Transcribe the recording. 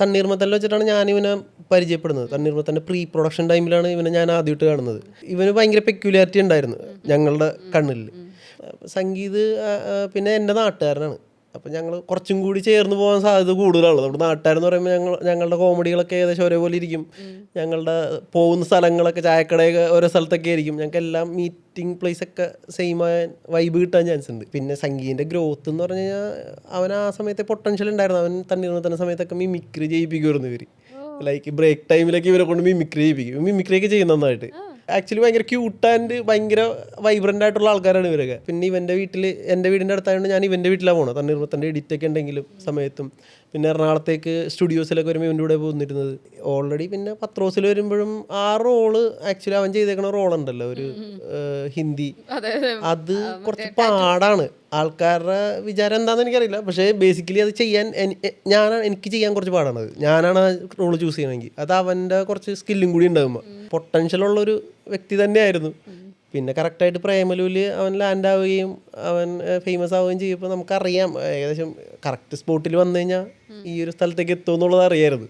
തണ്ണീർമത്തലിൽ വെച്ചിട്ടാണ് ഞാൻ ഇവനെ പരിചയപ്പെടുന്നത്. തണ്ണീർമത്തന്റെ പ്രീ പ്രൊഡക്ഷൻ ടൈമിലാണ് ഇവനെ ഞാൻ ആദ്യമായിട്ട് കാണുന്നത്. ഇവന് ഭയങ്കര പെക്യുലാരിറ്റി ഉണ്ടായിരുന്നു ഞങ്ങളുടെ കണ്ണിൽ സംഗീത് പിന്നെ എന്റെ നാട്ടുകാരനാണ്. അപ്പം ഞങ്ങൾ കുറച്ചും കൂടി ചേർന്ന് പോകാൻ സാധ്യത കൂടുതലാണ്. നമ്മുടെ നാട്ടുകാരെന്ന് പറയുമ്പോൾ ഞങ്ങൾ ഞങ്ങളുടെ കോമഡികളൊക്കെ ഏകദേശം ഒരേപോലെ ഇരിക്കും. ഞങ്ങളുടെ പോകുന്ന സ്ഥലങ്ങളൊക്കെ ചായക്കടയൊക്കെ ഓരോ സ്ഥലത്തൊക്കെ ആയിരിക്കും. ഞങ്ങൾക്ക് എല്ലാം മീറ്റിംഗ് പ്ലേസ് ഒക്കെ സെയിം ആയാൻ വൈബ് കിട്ടാൻ ചാൻസ് ഉണ്ട്. പിന്നെ സംഗീതിന്റെ ഗ്രോത്ത് എന്ന് പറഞ്ഞു കഴിഞ്ഞാൽ അവൻ ആ സമയത്തെ പൊട്ടൻഷ്യൽ ഉണ്ടായിരുന്നു. അവൻ തണ്ണീർമത്തന സമയത്തൊക്കെ മിമിക്രി ചെയ്യിപ്പിക്കുമായിരുന്നു ഇവർ ലൈക്ക് ബ്രേക്ക് ടൈമിലൊക്കെ ഇവരെ കൊണ്ട് മിമിക്രി ചെയ്യിപ്പിക്കും. മിമിക്രി ഒക്കെ ചെയ്യുന്ന നന്നായിട്ട്. ആക്ച്വലി ഭയങ്കര ക്യൂട്ട് ആൻഡ് ഭയങ്കര വൈബ്രന്റ് ആയിട്ടുള്ള ആൾക്കാരാണ് ഇവരൊക്കെ. പിന്നെ ഇവന്റെ വീട്ടിൽ എന്റെ വീടിന്റെ അടുത്തായതുകൊണ്ട് ഞാൻ ഇവന്റെ വീട്ടിലാണ് തന്നെ തണ്ണീർമത്തന്റെ എഡിറ്റ് ഒക്കെ ഉണ്ടെങ്കിലും സമയത്തും. പിന്നെ എറണാകുളത്തേക്ക് സ്റ്റുഡിയോസിലൊക്കെ വരുമ്പോൾ ഇവന്റെ കൂടെ പോന്നിരുന്നത്. ഓൾറെഡി പിന്നെ പത്രോസിൽ വരുമ്പോഴും ആ റോൾ ആക്ച്വലി അവൻ ചെയ്തേക്കണ റോളുണ്ടല്ലോ ഒരു ഹിന്ദി. അതെ കുറച്ച് പാടാണ്. ആൾക്കാരുടെ വിചാരം എന്താണെന്ന് എനിക്കറിയില്ല. പക്ഷേ ബേസിക്കലി അത് ചെയ്യാൻ ഞാൻ ഞാനാണ് എനിക്ക് ചെയ്യാൻ കുറച്ച് പാടാണ് അത്. ഞാനാണ് റോൾ ചൂസ് ചെയ്യണമെങ്കിൽ അത് അവന്റെ കുറച്ച് സ്കില്ലും കൂടി ഉണ്ടാകുമ്പോൾ പൊട്ടൻഷ്യൽ ഉള്ളൊരു വ്യക്തി തന്നെയായിരുന്നു. പിന്നെ കറക്റ്റായിട്ട് പ്രേമലൂൽ അവൻ ലാൻഡ് ആവുകയും അവൻ ഫേമസ് ആവുകയും ചെയ്യുമ്പോൾ നമുക്കറിയാം ഏകദേശം കറക്റ്റ് സ്പോട്ടിൽ വന്നു കഴിഞ്ഞാൽ ഈ ഒരു സ്ഥലത്തേക്ക് എത്തുമെന്നുള്ളത് അറിയായിരുന്നു.